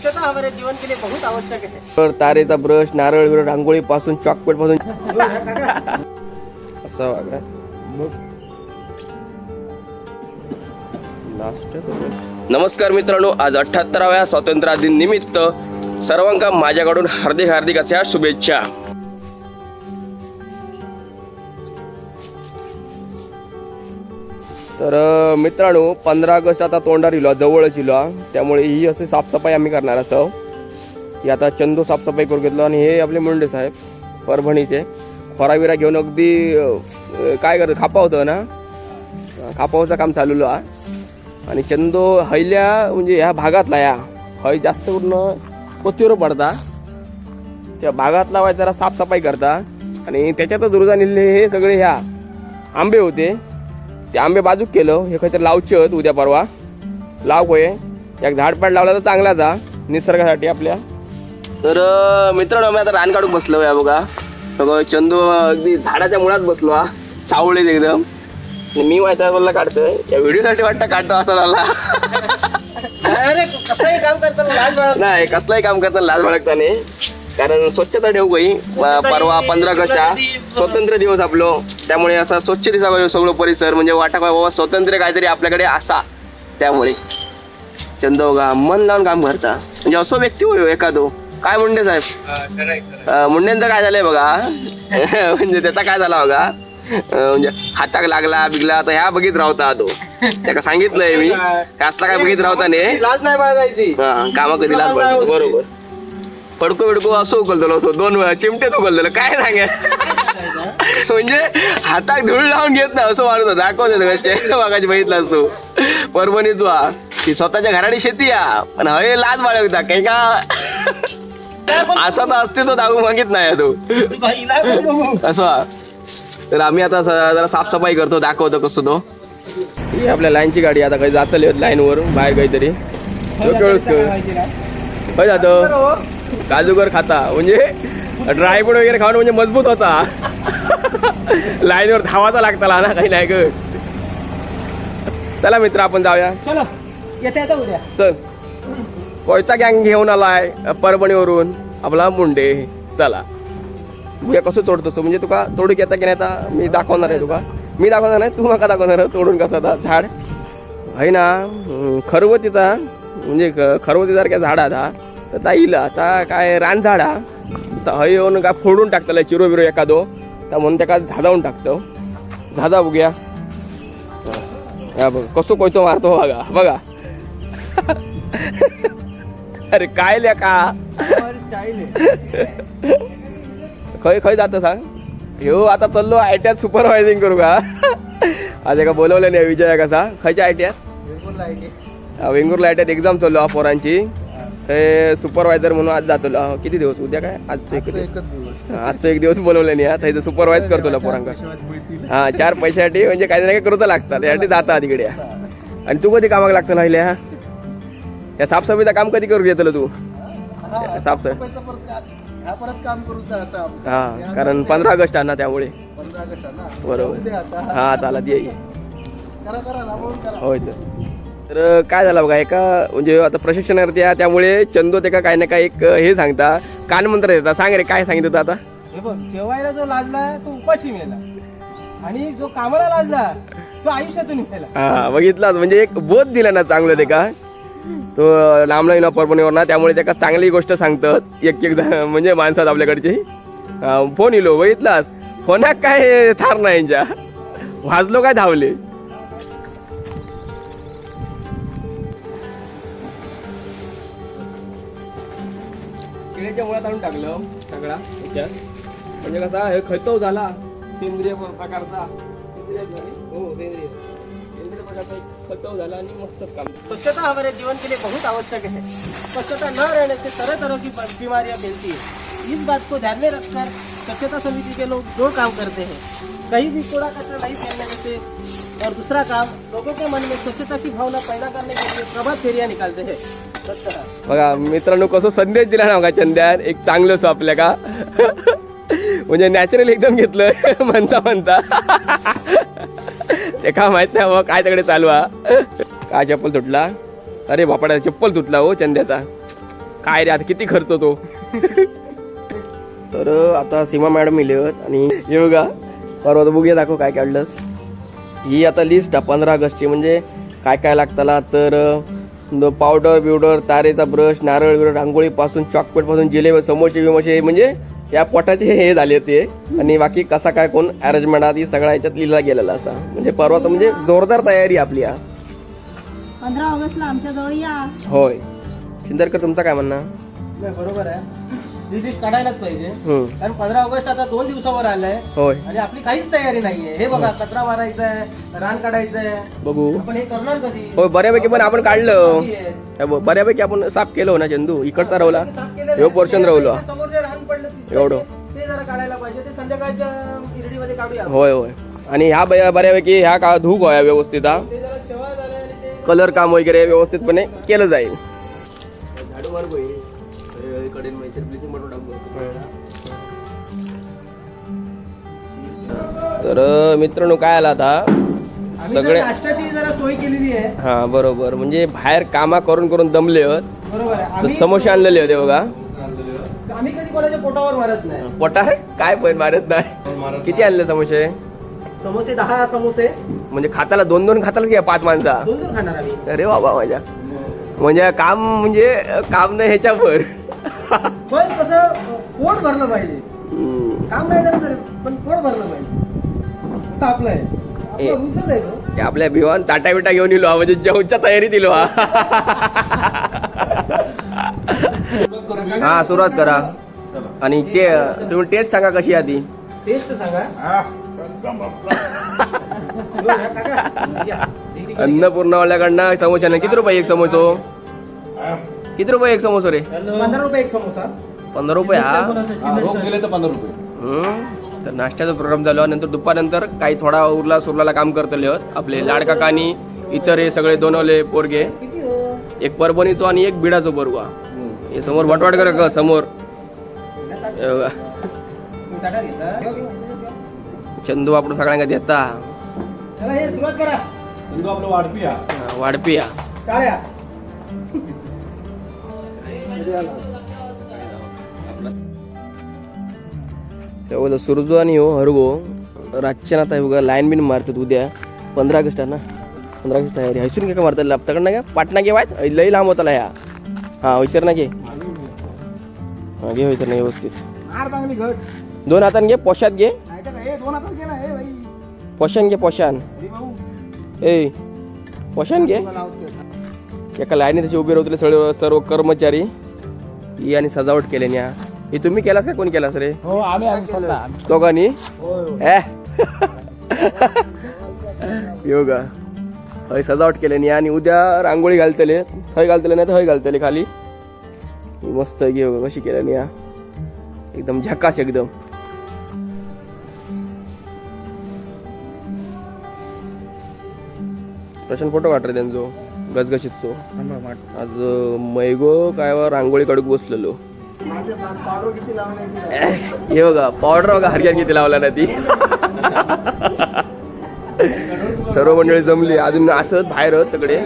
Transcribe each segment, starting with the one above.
स्वच्छता हमारे जीवन के लिए बहुत आवश्यक है तर तारेचा ब्रश नारळ बिरळ रांगोळी पासून चॉकपेटपासून. असं नमस्कार मित्रांनो आज अठ्याहत्तराव्या स्वातंत्र्य दिन निमित्त सर्वांका माझ्याकडून हार्दिक हार्दिक अशा शुभेच्छा. तर मित्रांनो पंधरा ऑगस्ट आता तोंडार येलो जवळच इलो त्यामुळे ही असे साफसफाई आम्ही करणार असो ही आता चंदू साफसफाई करून घेतलो आणि हे आपले मुंडे साहेब परभणीचे. खोराविरा घेऊन अगदी काय करत खापा होतं ना? खापावचं काम चालवलं हा. आणि चंदो हैल्या म्हणजे ह्या भागातला या. हय जास्त करून कोतीवर पडता. त्या भागातला वाय जरा साफसफाई करता. आणि त्याच्यातच दुर्जा निघले हे सगळे ह्या आंबे होते. ते आंबे बाजूक केलं हे काहीतरी लावचे आहेत उद्या परवा. लाव एक झाडपाड लावला तर चांगलाच हा निसर्गासाठी आपल्या. तर मित्रांनो आम्ही आता रान काढून बसलो या बघा. बघा चंदू अगदी झाडाच्या मुळात बसलो हा. सावळीत एकदम. मी माझ्या बोलला काढतोय. या व्हिडिओसाठी वाटतं काढतो असा झाला. नाही. कसलाही काम करताना लाज बाळगताना कारण स्वच्छता ठेवू काही परवा पंधरा ऑगस्टचा स्वतंत्र दिवस आपलो. त्यामुळे असा स्वच्छ दिसावा सगळं परिसर म्हणजे वाटा बाबा स्वातंत्र्य काहीतरी आपल्याकडे असा. त्यामुळे. चंदोगा मन लावून काम करता. म्हणजे असो व्यक्ती होय हो एखादो. काय मुंडे साहेब? मुंडेंचं काय झालंय बघा? म्हणजे त्याचा काय झाला बघा म्हणजे हाताक लागला बिगला तर ह्या बघित राहता तो. त्याला सांगितलंय मी. कसला काय बघित राहता ने? लाज नाही बाळगायची. कामा कधी पडतो बरोबर. फडको बिडको असं उकलतो तो दोन वेळा चिमटेत उकलतो काय सांगे म्हणजे हातात धूळ लावून घेत ना असं माणूस दाखवत घरचे मागाची बघितला असतो. परभणीच वा ती स्वतःच्या घराडी शेती या पण हय लाज बाळगता काही का? असा तर अस्तित्व दाखवू मागित नाही तो. असं हा. तर आम्ही आता जरा साफसफाई करतो. दाखवतो कसं तो. ही आपल्या लाईनची गाडी आता काही जातली लाईनवर बाहेर काहीतरी. काय जातो काजूगर खाता. म्हणजे ड्रायफ्रूट वगैरे खाऊन म्हणजे मजबूत होता. लाईनवर धावाचा लागताला ना काही नाही ग. चला मित्र आपण जाऊया. चलो. कोयता गँग घेऊन आलाय परभणीवरून. आपला मुंडे. चला. बघूया कसं तोडतो म्हणजे तुका तोडू येता की नाही आता मी दाखवणार आहे तुका. मी दाखवणार नाही तू नका दाखवणार तोडून कसं आता झाड. आहे ना खरवतीचा म्हणजे खरवतीसारख्या झाडाचा तर ता आता काय रान झाडा तर हय येऊन काय फोडून टाकतलं चिरो बिरो एखादो. तर म्हणून त्याका झाडावून टाकतो. झादा बघूया. बघ कसो कोयतो मारतो बघा बघा. अरे काय ल्या का? खय खय जात सांग. ह्यो आता चल्लो आय टी सुपरवायझिंग करू का? आज एका बोलवलं नाही विजय कसा? खयच्या I T Vengurla I T exam चाललो हा पोरांची. ते सुपरवायझर म्हणून आज जातो हा, किती दिवस? उद्या काय? आजचं एक दिवस. हा, आजचं एक दिवस बोलवलं नाही आता सुपरवाईज करतो पोरांका हा चार पैशासाठी म्हणजे काही ना काही करूच लागतात. त्यासाठी जाता तिकडे आणि तू कधी कामाक लागतं राहिले हा? या साफसफाईचं काम कधी करू घेतलं तू? साफसफाई परत काम करू असं हा कारण पंधरा ऑगस्ट आहे ना त्यामुळे. पंधरा ऑगस्ट ना. बरोबर. आता. हा चालत ये ये. करा करा राबवून करा. होय तर. तर काय झालं बघा एका म्हणजे आता प्रशिक्षणार्थी आहे त्यामुळे चंदो ते काय ना काय एक हे सांगता कानमंत्र देता. सांग रे काय सांगितलं आता? हे बघ जेवायला जो लाजला तो उपाशी मेला. आणि जो कामाला लाजला तो आयुष्यातून मेला. हा बघितलाच म्हणजे एक बोध दिला ना चांगलं ते का? तो लांबला येणार परभणीवर ना त्यामुळे त्याका चांगली गोष्ट सांगतात एक एक जण म्हणजे माणसात आपल्याकडची. फोन इलो बघितलास? फोनाक काय थार नाही यांच्या. वाजलो काय धावले? केळीच्या मुळात आणून टाकलं सगळा. याच्यात? म्हणजे कसा हे खतव झाला. सेंद्रिय प्रकारचा. सेंद्रिय झाली? हो सेंद्रिय. सेंद्रिय प्रकारचा एक खतव झाला आणि मस्तच काम स्वच्छता हमारे जीवन के लिए बहुत आवश्यक है. स्वच्छता न रहने से तरह तरह की बीमारियां फैलती है। इस बात को ध्यान में रखकर स्वच्छता समिति के लोग दो काम करते हैं। कहीं भी कूड़ा कचरा नहीं फैलने देते और दूसरा काम लोगों के मन में स्वच्छता की भावना पैदा करने के लिए प्रभात फेरियां निकालते हैं। बघा मित्रांनो कसं संदेश दिला ना बघा चंद्यान एक चांगलं असं आपल्या का? म्हणजे नॅचरल एकदम घेतलं म्हणता म्हणता. ते का माहीत नाही बघ काय तिकडे चालू हा काय चप्पल तुटला? अरे बापाडा चप्पल तुटला हो चंद्याचा. काय रे आता किती खर्च होतो? तर आता सीमा मॅडम मिळत आणि येऊ का? परवा तर बघूया दाखव काय काढलंस. ही आता लिस्ट पंधरा ऑगस्टची. म्हणजे काय काय लागताला? तर पावडर बिवडर तारेचा ब्रश नारळ बिरळ रांगोळीपासून चॉकलेटपासून जिलेबी समोसे बिमोसे म्हणजे या पोटाचे हे झाले ते आणि बाकी कसा काय कोण अरेंजमेंट ही सगळ्या याच्यात लिहिला गेलेला असा. म्हणजे परवा तर म्हणजे जोरदार तयारी आपली हा. पंधरा ऑगस्टला आमच्या जवळ या. होय. शिंदरकर तुमचं काय म्हणणं? नाही बरोबर आहे. ही लिस्ट काढायलाच पाहिजे. हम्म. कारण पंधरा ऑगस्ट आता दोन दिवसावर आलाय. होय. आणि आपली काहीच तयारी नाहीये. हे बघा कचरा मारायचा आहे रान काढायचं आहे बघू. आपण हे करणार कधी? होय बऱ्यापैकी पण आपण काढलं. बाकी. हे बघ, बऱ्यापैकी आपण साफ केलं हो ना चंदू? इकडचा रवला. साफ केलेलं ह्यो आहे. portion ते राहिलो. समोर जे रान पडलं दिसतंय एवढं. ते जरा काढायला पाहिजे. ते संध्याकाळच्या इरडीमध्ये काढूया होय होय. आणि ह्या बऱ्या- बऱ्यापैकी ह्या का धूक होया व्यवस्थित हा. ते जरा शेवाळ झालंय आणि ते कलर काम वगैरे व्यवस्थितपणे केलं जाईल. तर मित्रांनो काय आला आता? सगळे सोय केलेली आहे. हा बरोबर. म्हणजे बाहेर कामा करून करून दमले होत समोसे आणलेले होते बघा. आम्ही कधी कोणाच्या पोटावर मारत नाही. पोटा काय पण मारत नाही. किती आणले समोसे? समोसे दहा समोसे. म्हणजे खाताला दोन दोन खाताला घ्या पाच माणसा? दोन दोन खाणार आम्ही. अरे बाबा माझ्या म्हणजे काम म्हणजे काम नाही ह्याच्यावर. पण कसं पोट भरलं पाहिजे. काम नाही झालं तरी पण पोट भरलं पाहिजे. असं आपलं आहे ए. आपलं रुचच आहे तो. ते आपल्या भिवान ताटा बिटा घेऊन येलो हा, म्हणजे जेवणच्या तयारी दिलो हा. हा सुरुवात करा. आणि ते तुम्ही टेस्ट सांगा कशी आहे ती टेस्ट सांगा. अन्नपूर्णावाल्याकडनं समोसा नाही किती रुपये एक समोसो? किती रुपये एक समोसा रे? पंधरा रुपये एक समोसा. पंधरा रुपये हा रोख दिले तर पंधरा रुपये. तर नाश्त्याचा प्रोग्राम झाला नंतर दुपारनंतर काही थोडा उरला सुरलाला काम करतले होत आपले लाडकाकानी इतर हे सगळे दोनवले पोरगे? एक परभणीचो आणि एक बिडाचो पोरगा हे. समोर वटवाट कर का समोर. चंदू आपण सगळ्यांना देता. चला हे सुरुवात करा. हिंदू आपलं वाढपी या हा, वाढपिया तेवढं सुरजो आणि हो हरगो रातच्या आता हे बघा लाईन बिन मारतात उद्या. पंधरा ऑगस्ट आहे ना? पंधरा ऑगस्ट तयारी हैसून काय का मारतात लापताकडनं का? पाटणा घे वाट लई लांब होता ह्या हा विचार ना घे. हा घे विचार ना व्यवस्थित. दोन हाताने घे पोशात घे. ना पोशान घे पोशान. ए पोशान घे. एका लाईनी त्याचे उभे राहतले सर्व सर्व कर्मचारी. ही आणि सजावट केली न्या हे तुम्ही केलास का? कोणी केलास रे? हो आम्ही दोघांनी? होय, होय. ए. योगा हय सजावट केल्यानी आणि उद्या रांगोळी घालतले. थंय घालतले नाही तर हय घालतले खाली. ही मस्त आहे योगा कशी केल्यानी या एकदम झकास एकदम. प्रशांत फोटो काढ रे त्यांचो. गजगशीतचो आज मैगो काय वा रांगोळी काढूक बसलेलो. पावडर ते. हे बघा पावडर बघा हरक्यात किती लावला ना ती. सर्व मंडळी जमली. अजून असत बाहेर तिकडे.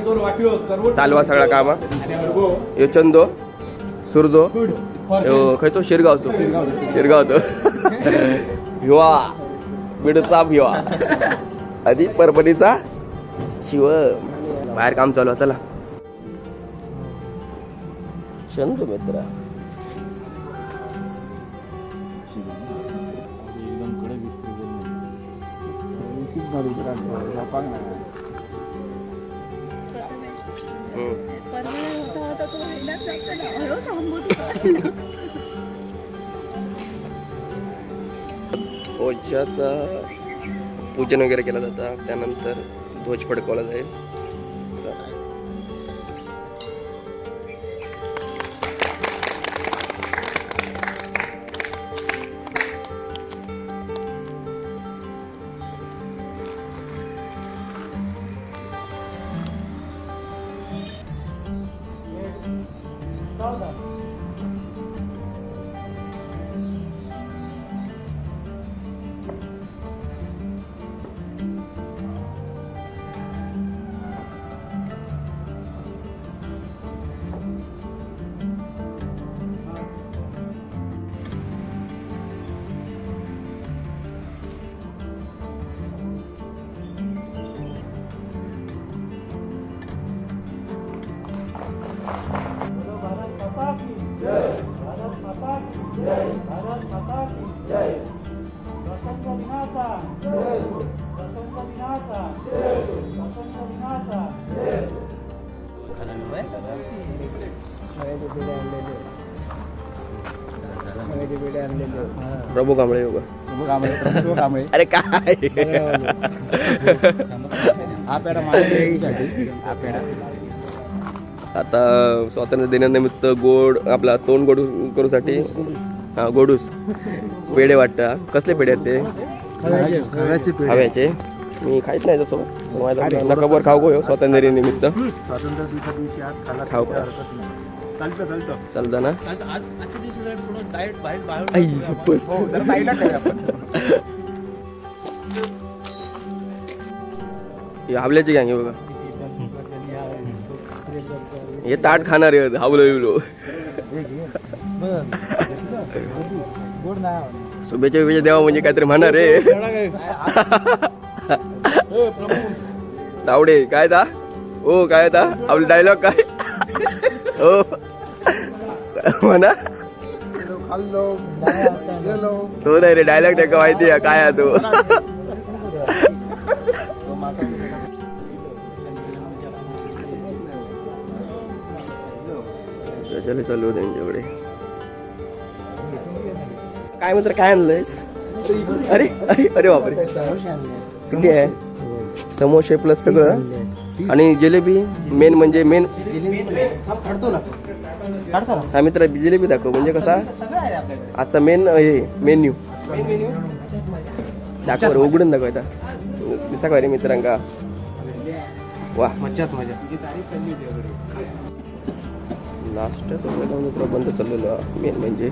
चालवा सगळा कामा. यो चंदो सुरजो. खयचो शिरगावचो. शिरगावचो. भिवा. बिडचा भिवा. आधी परभणीचा शिव. बाहेर काम चालू चला. चंदू मित्रा. हम्म. परवाला होता ओझ्याचा पूजन वगैरे केलं जातं त्यानंतर ध्वज फडकवला जाईल ಹೌದಾ प्रभू कांबळे योगा. प्रभू कांबळे प्रभू कांबळे. अरे काय? हा माझ्यासाठी हा पेढा. आता स्वातंत्र्य दिनानिमित्त गोड आपला तोंड गोड करूसाठी हा गोडूस. पेढे वाटता. कसले पेढे आहेत ते? हव्याचे मी खायच नाही जसं नकाबर खाऊ गो स्वातंत्र्य निमित्त स्वातंत्र्य दिवशी आज खाऊ का? चालतं चालतं. चालतं ना? आज आज आजच्या दिवशी जरा थोडं डाएट बाहेर बाहेर आई शपथ. हो जरा साईडला ठेवूया आपण. ही हावल्याची गँग आहे बघा. हे ताट खाणार आहे हावलो बिवलो गोड नाही शुभेच्छा बिभेच्छा द्यावा म्हणजे काहीतरी म्हणणार रे तावडे काय ता? हो काय ता? आपला डायलॉग काय? म्हणा तो नाही हो रे डायलॉग त्याका माहिती आहे काय आहे तो? तो चालू त्यांच्याकडे काय मित्र काय आणलंयस? अरे अरे अरे बापरे. किती आहे. समोसे प्लस सगळं. आणि जिलेबी मेन म्हणजे मेन हा मित्र जिलेबी दाखव म्हणजे कसा? आजचा मेन हे मेन्यू दाखव रे, उघडून दाखव आता दिसा का रे मित्रांका? वा. मज्जाच मजा लास्ट मित्र? बंद चाललेलो. मेन म्हणजे.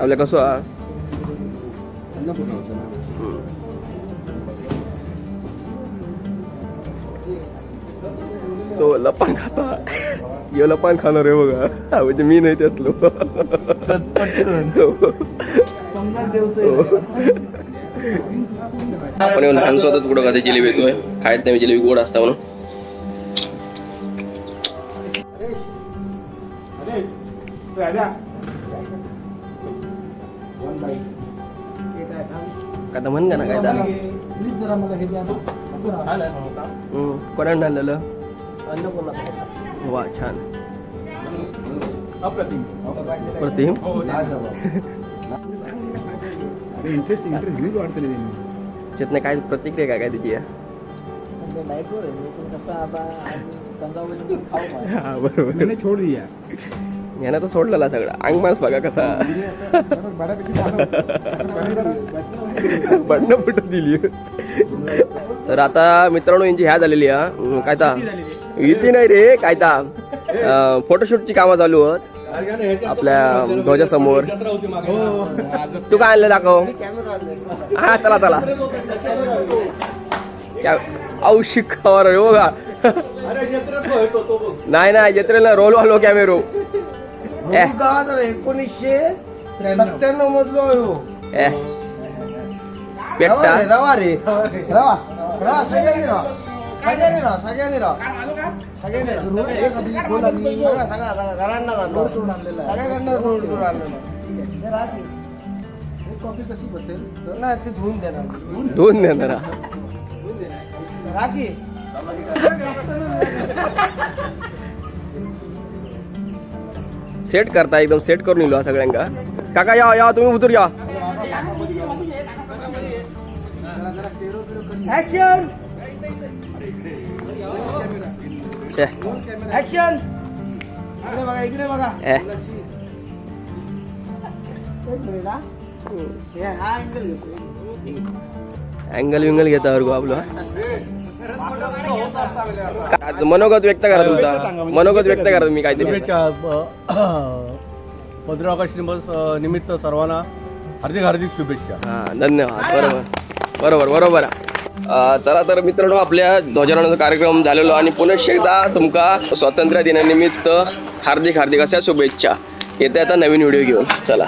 आपल्या कसं हा? तो लपान खाता. यो लपान खाणार आहे बघा. म्हणजे मी नाही त्यातलो. आपण येऊन लहान स्वतःच कुठं खाते जिलेबीच होय? खायत नाही जिलेबी गोड असता म्हणून. काय तर म्हण का ना काय प्लीज जरा मला हे द्या ना. असं राहा. हम्म, कोणाला आणलेलं? अन्नपूर्णा वा छान. अप्रतिम. प्रतिम इंटरेस्ट घेऊन त्यांनी. त्यातनं काय प्रतिक्रिया काय काय त्याची आहे? सध्या आहे कसं आता पंधरा खाऊ हा बरोबर. मैंने छोड़ दिया यानं तर सोडलेला सगळा. अंग माणूस बघा कसा. बंड फुटत दिली. तर आता मित्रांनो यांची ह्या झालेली आहे. अं, काय ता इथे नाही रे काय ता फोटोशूटची कामं चालू आहेत. आपल्या ध्वजासमोर तू काय आणलं दाखव? हा चला चला. क्या औ शिकावर हो का? नाही नाही जत्रेला रोल वालो कॅमेरो ए एकोणीसशे सत्त्याण्णव मधलो ए पेट्टा रवा रे रवा रवा. सगळ्यांनी राहा सगळ्यांनी राहा सगळ्यांनी राहा सगळ्यांनी राहा एक आधी बोल आम्ही सगळा सगळा सगळा घरांना जातो सगळ्याकडनं रोड रोड आणलेला कॉफी कशी बसेल? नाही ते धुवून देणार. दोन देणार. हा. राखी. सेट करता एकदम सेट करून सगळ्यांका. काका या या तुम्ही उतर या. इकडे बघा इकडे बघा. अँगल विंगल घेता वर्ग आपलं. मनोगत व्यक्त करा तुमचा. मनोगत व्यक्त करा तुम्ही. काहीतरी. पंधरा ऑगस्ट निमित्त सर्वांना हार्दिक हार्दिक शुभेच्छा. हा धन्यवाद. बरोबर. बरोबर बरोबर. चला तर मित्रांनो आपल्या ध्वजारोहणाचा कार्यक्रम झालेलो आणि पुनश्च एकदा तुमका स्वातंत्र्य दिनानिमित्त हार्दिक हार्दिक अशा शुभेच्छा. येत्या आता नवीन व्हिडिओ घेऊन. चला.